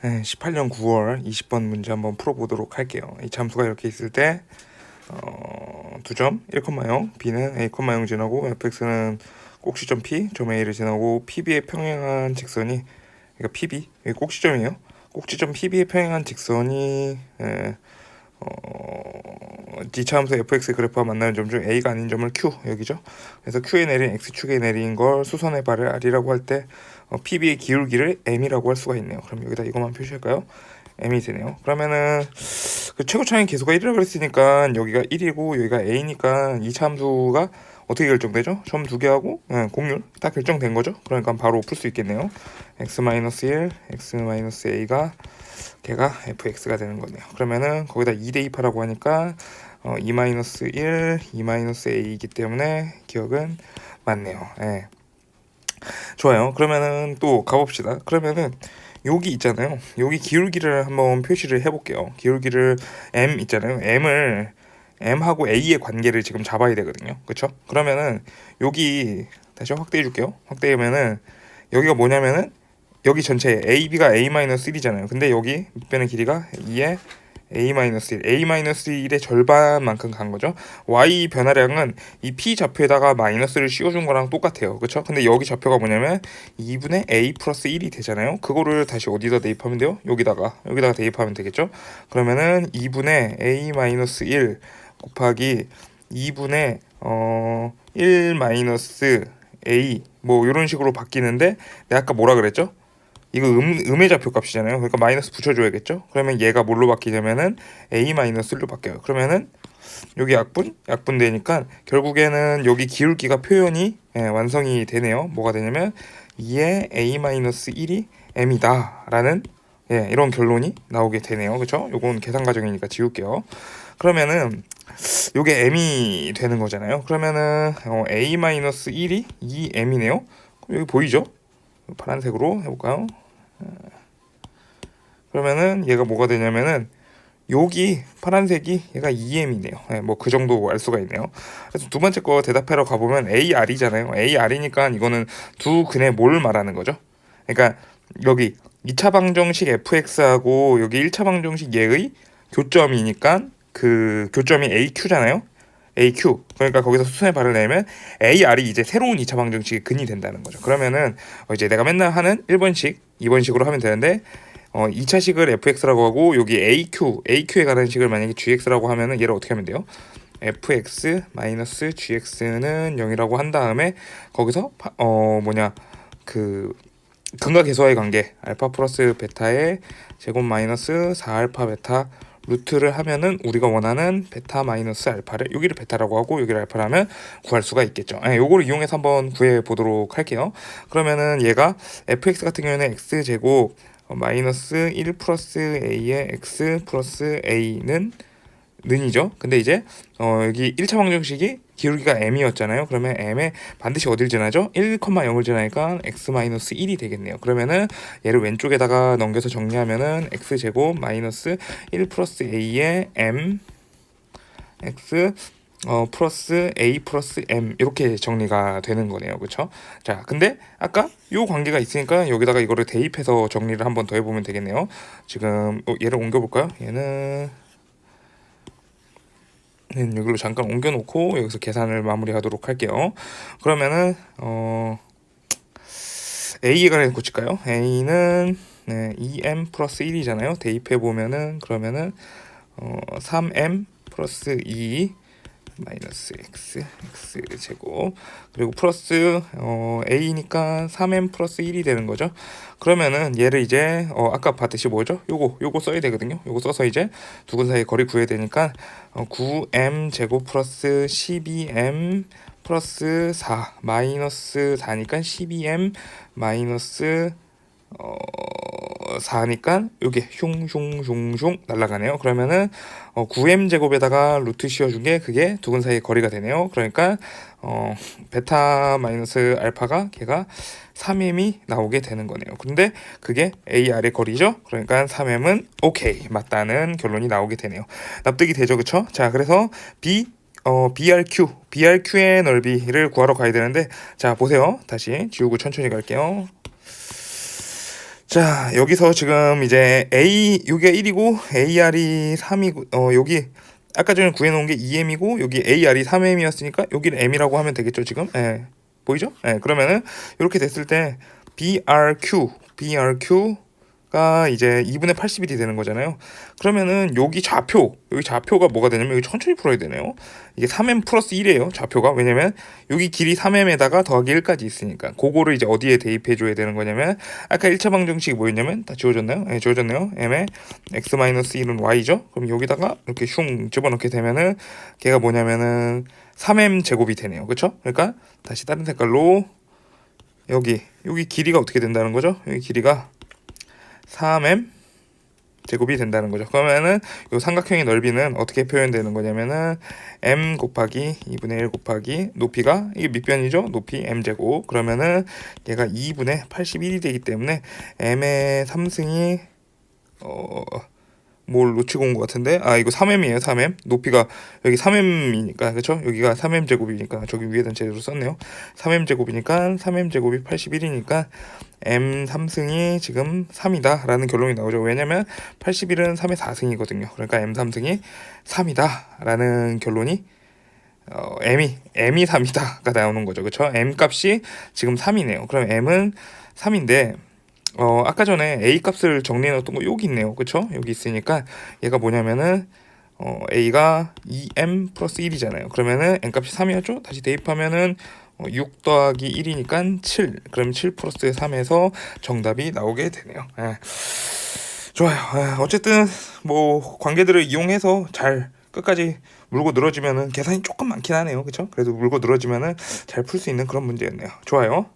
네, 18년 9월 20번 문제 한번 풀어보도록 할게요. 이 참수가 이렇게 있을 때 어, 2점 1,0 b는 a,0 지나고 fx는 꼭지점 p 점 a를 지나고 pb에 평행한 직선이 그러니까 pb 꼭지점이에요. 꼭지점 pb에 평행한 직선이 에, 어, d차함수 fx 그래프와 만나는 점 중 a가 아닌 점을 q 여기죠. 그래서 q에 내린 x축에 내린 걸 수선의 발을 r이라고 할때 어, pb의 기울기를 m이라고 할 수가 있네요. 그럼 여기다 이것만 표시할까요? m이 되네요. 그러면은 그 최고 차이 계수가 1이라고 그랬으니까 여기가 1이고 여기가 a니까 이 참수가 어떻게 결정되죠? 점 두 개하고 네, 공률 딱 결정된 거죠. 그러니까 바로 풀 수 있겠네요. x-1, x-a가 걔가 fx가 되는 거네요. 그러면은 거기다 2 대입하라고 하니까 어, 2-1, 2-a이기 때문에 기억은 맞네요. 예. 좋아요. 그러면은 또 가봅시다. 그러면은 여기 있잖아요. 여기 기울기를 한번 표시를 해볼게요. 기울기를 m 있잖아요. m을 m하고 a의 관계를 지금 잡아야 되거든요. 그렇죠? 그러면은 여기 다시 확대해 줄게요. 확대하면은 여기가 뭐냐면은 여기 전체 AB가 A-1이잖아요. 근데 여기 밑변의 길이가 2의 A-1, A-1의 절반만큼 간 거죠. Y 변화량은 이 P 좌표에다가 마이너스를 씌워준 거랑 똑같아요. 그쵸? 근데 여기 좌표가 뭐냐면 2분의 A 플러스 1이 되잖아요. 그거를 다시 어디다 대입하면 돼요? 여기다가, 여기다가 대입하면 되겠죠? 그러면은 2분의 A-1 곱하기 2분의 어, 1 마이너스 A 뭐 이런 식으로 바뀌는데 내가 아까 뭐라 그랬죠? 이거 음, 음의 좌표 값이잖아요. 그러니까 마이너스 붙여줘야겠죠. 그러면 얘가 뭘로 바뀌냐면은 a 마이너스로 바뀌어요. 그러면은 여기 약분 약분 되니까 결국에는 여기 기울기가 표현이 예, 완성이 되네요. 뭐가 되냐면 2의 a 마이너스 1이 m이다 라는 예, 이런 결론이 나오게 되네요. 그렇죠? 요건 계산 과정이니까 지울게요. 그러면은 요게 m이 되는 거잖아요. 그러면은 어, a 마이너스 1이 2m이네요. 여기 보이죠? 파란색으로 해볼까요? 그러면은 얘가 뭐가 되냐면은 여기 파란색이 얘가 EM이네요. 네, 뭐그 정도 알 수가 있네요. 그래서 두 번째 거 대답하러 가보면 AR이잖아요. AR이니까 이거는 두 근의 뭘 말하는 거죠? 그러니까 여기 2차 방정식 fx하고 여기 1차 방정식 얘의 교점이니까 그 교점이 AQ잖아요. AQ 그러니까 거기서 수선의 발을 내면 AR이 이제 새로운 2차 방정식의 근이 된다는 거죠. 그러면은 어 이제 내가 맨날 하는 1번식, 2번식으로 하면 되는데 어 2차식을 fx라고 하고 여기 AQ, AQ에 관한 식을 만약에 gx라고 하면은 얘를 어떻게 하면 돼요? fx gx는 0이라고 한 다음에 거기서 어 뭐냐 그 근과 계수와의 관계 알파 플러스 베타의 제곱 마이너스 4알파 베타 루트를 하면은 우리가 원하는 베타 마이너스 알파를 여기를 베타라고 하고 여기를 알파라면 구할 수가 있겠죠. 예, 요거를 이용해서 한번 구해 보도록 할게요. 그러면은 얘가 fx 같은 경우에는 x 제곱 마이너스 1 플러스 a의 x 플러스 a는 는이죠. 근데 이제 어 여기 1차 방정식이 기울기가 m이었잖아요. 그러면 m에 반드시 어딜 지나죠? 1,0을 지나니까 x-1이 되겠네요. 그러면은 얘를 왼쪽에다가 넘겨서 정리하면은 x제곱 마이너스 1 플러스 a의 m x 어 플러스 a 플러스 m 이렇게 정리가 되는 거네요. 그렇죠? 자, 근데 아까 요 관계가 있으니까 여기다가 이거를 대입해서 정리를 한번 더 해보면 되겠네요. 지금 어, 얘를 옮겨볼까요? 얘는 여기로 잠깐 옮겨놓고 여기서 계산을 마무리하도록 할게요. 그러면은 어 A에 관해서 고칠까요? A는 네, 2m 플러스 1이잖아요. 대입해 보면은 그러면은 어 3m 플러스 2 마이너스 x x 제곱 그리고 플러스 어, a니까 3m 플러스 1이 되는 거죠. 그러면은 얘를 이제 어, 아까 봤듯이 뭐죠? 요거 요거 써야 되거든요. 요거 써서 이제 두 근 사이 거리 구해야 되니까 어, 9m 제곱 플러스 12m 플러스 4 마이너스 4니까 12m 마이너스 어 4니까 요게 슝슝슝슝 날아가네요. 그러면은 어 9m 제곱에다가 루트 씌워준 게 그게 두 근 사이의 거리가 되네요. 그러니까 어 베타 마이너스 알파가 걔가 3m이 나오게 되는 거네요. 근데 그게 AR의 거리죠. 그러니까 3m은 오케이 맞다는 결론이 나오게 되네요. 납득이 되죠, 그쵸? 자, 그래서 B 어, BRQ, BRQ의 넓이를 구하러 가야 되는데, 자, 보세요. 다시 지우고 천천히 갈게요. 자 여기서 지금 이제 A 여기가 1이고 AR이 3이고 어 여기 아까 전에 구해놓은 게 2M이고 여기 AR이 3M이었으니까 여기는 M이라고 하면 되겠죠 지금 예 보이죠? 예 그러면은 이렇게 됐을 때 BRQ BRQ 가 이제 2분의 81이 되는 거잖아요. 그러면은 여기 좌표 여기 좌표가 뭐가 되냐면 여기 천천히 풀어야 되네요. 이게 3M 플러스 1이에요 좌표가. 왜냐면 여기 길이 3M에다가 더하기 1까지 있으니까. 그거를 이제 어디에 대입해 줘야 되는 거냐면 아까 1차 방정식이 뭐였냐면 다 지워졌나요? 네 지워졌네요. M에 X-1은 Y죠. 그럼 여기다가 이렇게 슝 집어넣게 되면은 걔가 뭐냐면은 3M 제곱이 되네요. 그쵸? 그러니까 다시 다른 색깔로 여기 여기 길이가 어떻게 된다는 거죠? 여기 길이가 3M 제곱이 된다는 거죠. 그러면은 이 삼각형의 넓이는 어떻게 표현되는 거냐면은 m 곱하기 2분의 1 곱하기 높이가 이게 밑변이죠. 높이 m 제곱. 그러면은 얘가 2분의 81이 되기 때문에 m의 3승이 어 뭘 놓치고 온 것 같은데? 아 이거 3m이에요 3m 높이가 여기 3m이니까 그렇죠 여기가 3m 제곱이니까 저기 위에다 제대로 썼네요. 3m 제곱이니까 3m 제곱이 81이니까 m 3승이 지금 3이다 라는 결론이 나오죠. 왜냐면 81은 3의 4승이거든요. 그러니까 m 3승이 3이다 라는 결론이 어, m이 m이 3이다가 나오는 거죠. 그렇죠 m 값이 지금 3이네요. 그럼 m은 3인데 어 아까 전에 a 값을 정리해 놨던 거 여기 있네요. 그쵸? 여기 있으니까 얘가 뭐냐면은 어 a가 2m 플러스 1이잖아요. 그러면은 n 값이 3이었죠? 다시 대입하면은 어, 6 더하기 1이니까 7 그럼 7 플러스 3에서 정답이 나오게 되네요. 예. 좋아요. 예, 어쨌든 뭐 관계들을 이용해서 잘 끝까지 물고 늘어지면은 계산이 조금 많긴 하네요. 그쵸? 그래도 물고 늘어지면은 잘 풀 수 있는 그런 문제였네요. 좋아요